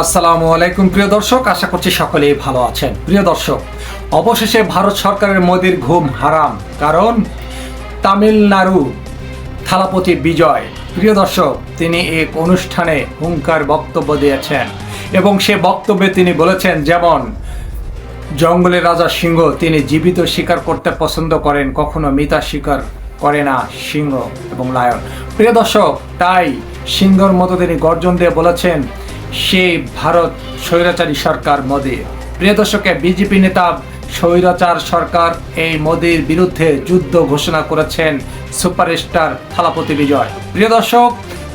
আসসালামু আলাইকুম, প্রিয় দর্শক। আশা করছি সকলেই ভালো আছেন। প্রিয় দর্শক, অবশেষে ভারত সরকারের মোদির ঘুম হারাম, কারণ তামিলনাড়ু থালাপতি বিজয়। প্রিয় দর্শক, তিনি এক অনুষ্ঠানে হুঙ্কার বক্তব্য দিয়েছেন এবং সে বক্তব্যে তিনি বলেছেন, যেমন জঙ্গলের রাজা সিংহ, তিনি জীবিত শিকার করতে পছন্দ করেন, কখনো মিতা শিকার করে না সিংহ এবং লায়ন। প্রিয় দর্শক, তাই সিংহর মতো তিনি গর্জন দিয়ে বলেছেন সেই ভারত স্বৈরাচারী সরকার মোদী প্রিয় দর্শকে, বিজেপি নেতা স্বৈরাচার সরকার এই মোদীর বিরুদ্ধে যুদ্ধ ঘোষণা করেছেন সুপারস্টার থালাপতি বিজয়। প্রিয় দর্শক,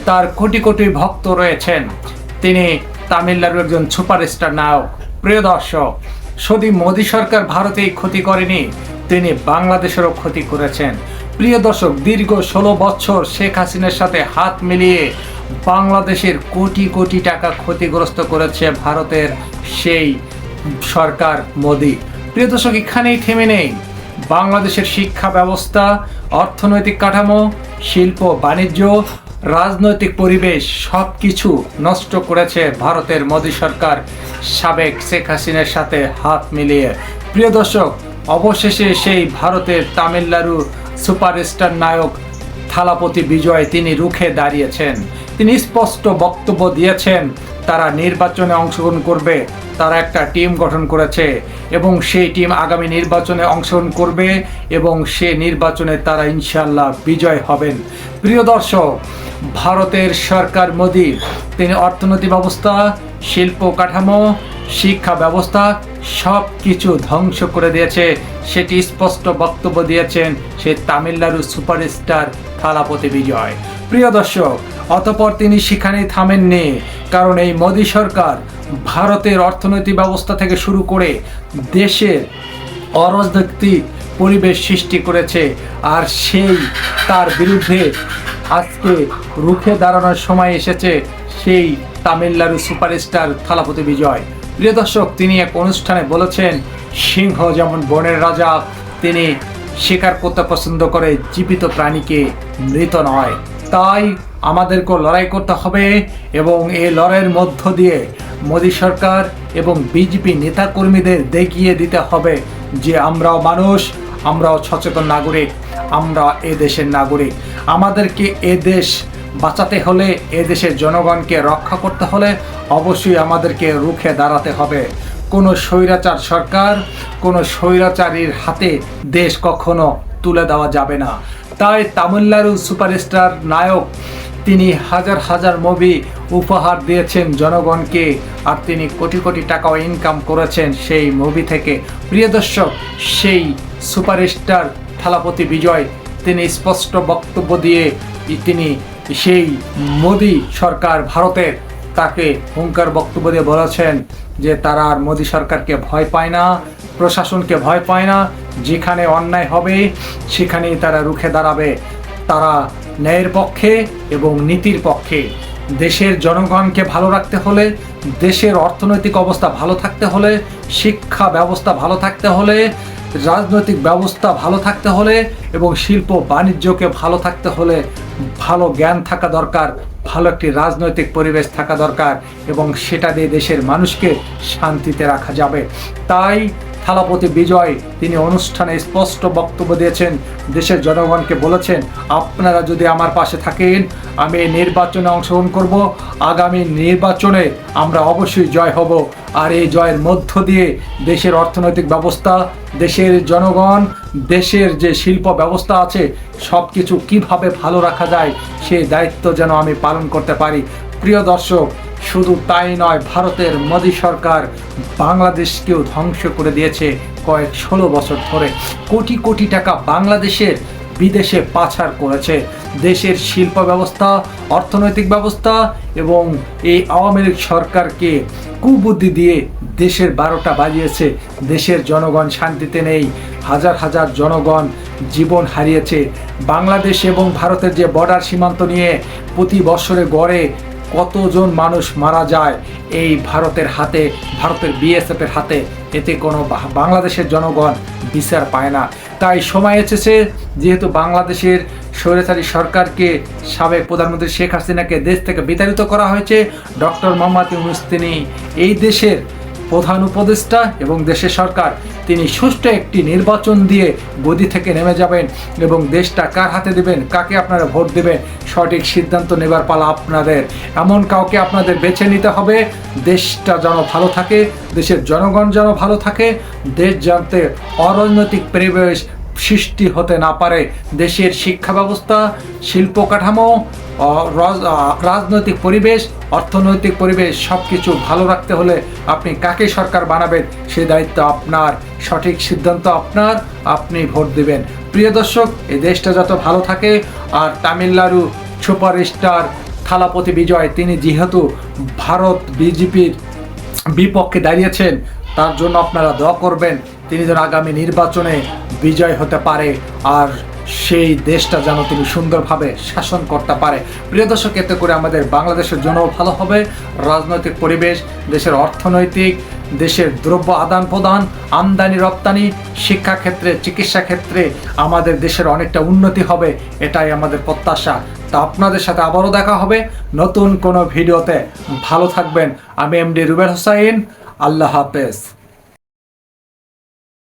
তার কোটি কোটি ভক্ত রয়েছেন। তিনি তামিলনাড়ুর একজন সুপারস্টার নায়ক। প্রিয় দর্শক শুধু মোদী সরকার ভারতেই ক্ষতি করেনি, তিনি বাংলাদেশেরও ক্ষতি করেছেন। প্রিয় দর্শক, দীর্ঘ ষোলো বছর শেখ হাসিনার সাথে হাত মিলিয়ে বাংলাদেশের কোটি কোটি টাকা ক্ষতিগ্রস্ত করেছে ভারতের সেই সরকার মোদী। প্রিয় দর্শক, এখানেই থেমে নেই। বাংলাদেশের শিক্ষা ব্যবস্থা, অর্থনৈতিক কাঠামো, শিল্প, বাণিজ্য, রাজনৈতিক পরিবেশ সব কিছু নষ্ট করেছে ভারতের মোদী সরকার, সাবেক শেখ হাসিনার সাথে হাত মিলিয়ে। প্রিয় দর্শক, অবশেষে সেই ভারতের তামিলনাড়ু সুপারস্টার নায়ক থালাপতি বিজয় তিনি রুখে দাঁড়িয়েছেন। তিনি স্পষ্ট বক্তব্য দিয়েছেন, তারা নির্বাচনে অংশগ্রহণ করবে, তারা একটা টিম গঠন করেছে এবং সেই টিম আগামী নির্বাচনে অংশগ্রহণ করবে এবং সে নির্বাচনে তারা ইনশাল্লাহ বিজয় হবেন। প্রিয় দর্শক, ভারতের সরকার মোদী, তিনি অর্থনৈতিক ব্যবস্থা, শিল্প কাঠামো শিক্ষা ব্যবস্থা সব কিছু ধ্বংস করে দিয়েছে। সেটি স্পষ্ট বক্তব্য দিয়েছেন সে তামিলনাড়ু সুপারস্টার থালাপতি বিজয়। প্রিয় দর্শক, অতপর তিনি সেখানেই থামেননি, কারণ এই মোদী সরকার ভারতের অর্থনৈতিক ব্যবস্থা থেকে শুরু করে দেশের অরাজনৈতিক পরিবেশ সৃষ্টি করেছে আর সেই তার বিরুদ্ধে আজকে রুখে দাঁড়ানোর সময় এসেছে সেই তামিলনাড়ু সুপারস্টার থালাপতি বিজয়। প্রিয় দর্শক, তিনি এক অনুষ্ঠানে বলেছেন, সিংহ যেমন বনের রাজা, তিনি শিকার করতে পছন্দ করে জীবিত প্রাণীকে মৃত নয়। তাই আমাদেরকেও লড়াই করতে হবে এবং এই লড়াইয়ের মধ্য দিয়ে মোদী সরকার এবং বিজেপি নেতাকর্মীদের দেখিয়ে দিতে হবে যে আমরাও মানুষ, আমরাও সচেতন নাগরিক, আমরা এ দেশের নাগরিক। আমাদেরকে এ দেশ বাঁচাতে হলে এ দেশের জনগণকে রক্ষা করতে হলে অবশ্যই আমাদেরকে রুখে দাঁড়াতে হবে। কোনো স্বৈরাচার সরকার, কোনো স্বৈরাচারীর হাতে দেশ কখনো তুলে দেওয়া যাবে না। তাই তামিলনাড়ু সুপারস্টার নায়ক, তিনি হাজার হাজার মুভি উপহার দিয়েছেন জনগণকে, আর তিনি কোটি কোটি টাকাও ইনকাম করেছেন সেই মুভি থেকে। প্রিয় দর্শক, সেই সুপারস্টার থালাপতি বিজয়, তিনি স্পষ্ট বক্তব্য দিয়ে তিনি সেই মোদী সরকার ভারতের তাকে হুঙ্কার বক্তব্য দিয়ে বলেছেন যে তারা আর মোদী সরকারকে ভয় পায় না, প্রশাসনকে ভয় পায় না, যেখানে অন্যায় হবে সেখানেই তারা রুখে দাঁড়াবে। তারা ন্যায়ের পক্ষে এবং নীতির পক্ষে। দেশের জনগণকে ভালো রাখতে হলে, দেশের অর্থনৈতিক অবস্থা ভালো থাকতে হলে, শিক্ষা ব্যবস্থা ভালো থাকতে হলে, রাজনৈতিক ব্যবস্থা ভালো থাকতে হলে এবং শিল্প বাণিজ্যকে ভালো থাকতে হলে ভালো জ্ঞান থাকা দরকার, ভালো একটি রাজনৈতিক পরিবেশ থাকা দরকার এবং সেটা দিয়ে দেশের মানুষকে শান্তিতে রাখা যাবে। তাই থালাপতি বিজয়, তিনি অনুষ্ঠানে স্পষ্ট বক্তব্য দিয়েছেন। দেশের জনগণকে বলেছেন, আপনারা যদি আমার পাশে থাকেন, আমি এই নির্বাচনে অংশগ্রহণ করব। আগামী নির্বাচনে আমরা অবশ্যই জয় হব। আর এই জয়ের মধ্য দিয়ে দেশের অর্থনৈতিক ব্যবস্থা, দেশের জনগণ, দেশের যে শিল্প ব্যবস্থা আছে সব কিছু কীভাবে ভালো রাখা যায়, সেই দায়িত্ব যেন আমি পালন করতে পারি। প্রিয় দর্শক শুধু তাই নয়, ভারতের মোদী সরকার বাংলাদেশকেও ধ্বংস করে দিয়েছে কয়েক ষোলো বছর ধরে। কোটি কোটি টাকা বাংলাদেশের বিদেশে পাচার করেছে। দেশের শিল্প ব্যবস্থা, অর্থনৈতিক ব্যবস্থা এবং এই আওয়ামী লীগ সরকারকে কুবুদ্ধি দিয়ে দেশের বারোটা বাজিয়েছে। দেশের জনগণ শান্তিতে নেই। হাজার হাজার জনগণ জীবন হারিয়েছে। বাংলাদেশ এবং ভারতের যে বর্ডার সীমান্ত নিয়ে প্রতি বছরে গড়ে কতজন মানুষ মারা যায় এই ভারতের হাতে, ভারতের বিএসএফের হাতে, এতে কোনো বাংলাদেশের জনগণ বিচার পায় না। তাই সময় এসেছে, যেহেতু বাংলাদেশের স্বৈরাচারী সরকারকে সাবেক প্রধানমন্ত্রী শেখ হাসিনাকে দেশ থেকে বিতাড়িত করা হয়েছে, ডক্টর মোহাম্মদ ইউনুস তিনি এই দেশের প্রধান উপদেষ্টা এবং দেশের সরকার, তিনি সুষ্ঠু একটি নির্বাচন দিয়ে গদি থেকে নেমে যাবেন এবং দেশটা কার হাতে দেবেন, কাকে আপনারা ভোট দেবেন, সঠিক সিদ্ধান্ত নেবার পালা আপনাদের। এমন কাউকে আপনাদের বেছে নিতে হবে। দেশটা যেন ভালো থাকে, দেশের জনগণ যেন ভালো থাকে, দেশ জানতে অরাজনৈতিক পরিবেশ সৃষ্টি হতে না পারে। দেশের শিক্ষা ব্যবস্থা শিল্প কাঠামো রাজনৈতিক পরিবেশ, অর্থনৈতিক পরিবেশ সব কিছু ভালো রাখতে হলে আপনি কাকে সরকার বানাবেন, সে দায়িত্ব আপনার। সঠিক সিদ্ধান্ত আপনার, আপনি ভোট দিবেন। প্রিয় দর্শক, এই দেশটা যত ভালো থাকে, আর তামিলনাড়ু সুপারস্টার থালাপতি বিজয়, তিনি যেহেতু ভারত বিজেপির বিপক্ষে দাঁড়িয়েছেন, তার জন্য আপনারা দোয়া করবেন, তিনি যেন আগামী নির্বাচনে বিজয় হতে পারে আর সেই দেশটা যেন তিনি সুন্দরভাবে শাসন করতে পারে। প্রিয় দর্শক, এতে করে আমাদের বাংলাদেশের জন্য ভালো হবে। রাজনৈতিক পরিবেশ, দেশের অর্থনৈতিক, দেশের দ্রব্য আদান প্রদান, আমদানি, রপ্তানি শিক্ষা ক্ষেত্রে চিকিৎসা ক্ষেত্রে আমাদের দেশের অনেকটা উন্নতি হবে, এটাই আমাদের প্রত্যাশা। তা আপনাদের সাথে আবারও দেখা হবে। নতুন কোনো ভিডিওতে ভালো থাকবেন। আমি এমডি রুবেল হোসাইন। আল্লাহ হাফেজ।